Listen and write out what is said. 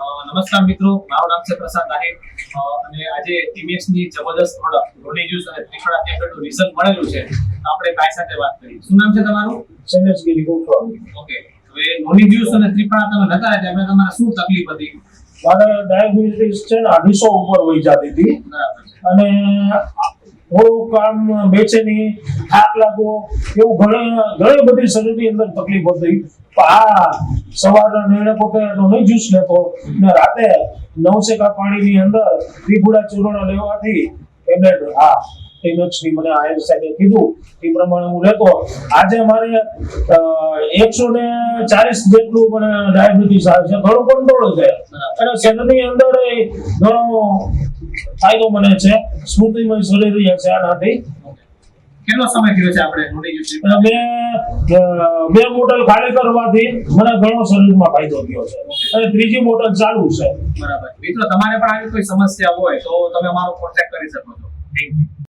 નમસ્કાર મિત્રો. મારું નામ છે પ્રશાંત આહિર અને આજે ટીમએક્સની જબરદસ્ત પ્રોડક્ટ રોની જ્યુસ અને ત્રિફળા ટેબ્લેટનું રિઝલ્ટ મળેલું છે. તો આપણે ભાઈ સાથે વાત કરી શું નામ છે તમારું? શૈલેષગીરી ગોસ્વામી ઓકે. હવે રોની જ્યુસ અને ત્રિફળા તમે નતા રહ્યા એમાં તમારે શું તકલીફ હતી? મારે ડાયાબિટીસ છે ને અઢીસો ઉપર વહી જતી હતી. અને થોડુંક આમ બેચેની થાક લાગવો એવું ઘણી ઘણી બધી શરીરની અંદર તકલીફ થઈ. પોતે નહીં જ્યુસ લેતો. ને રાતે અંદર ત્રિપુડા ચૂર્ણ લેવાથી ટેબ્લેટ આ ટીમેક્સની મને આયર સાહેબે કીધું. એ પ્રમાણે હું લેતો આજે મારે એકસો ને ચાલીસ જેટલું મને ડાયાબિટીસ આવે છે. ઘણો કંટ્રોલ છે. અને શરીરની અંદર ઘણો ફાયદો મને છે. સ્મૃતિમય શરીર રહ્યા છે આનાથી. કેટલો સમય થયો છે આપણે જ્યુસ બે બે બોટલ ખાલી કરવાથી મને ઘણો શરીરમાં ફાયદો થયો છે. અને ત્રીજી બોટલ ચાલુ છે. બરાબર. મિત્રો તમારે પણ આવી કોઈ સમસ્યા હોય તો તમે અમારો કોન્ટેક્ટ કરી શકો છો. Thank you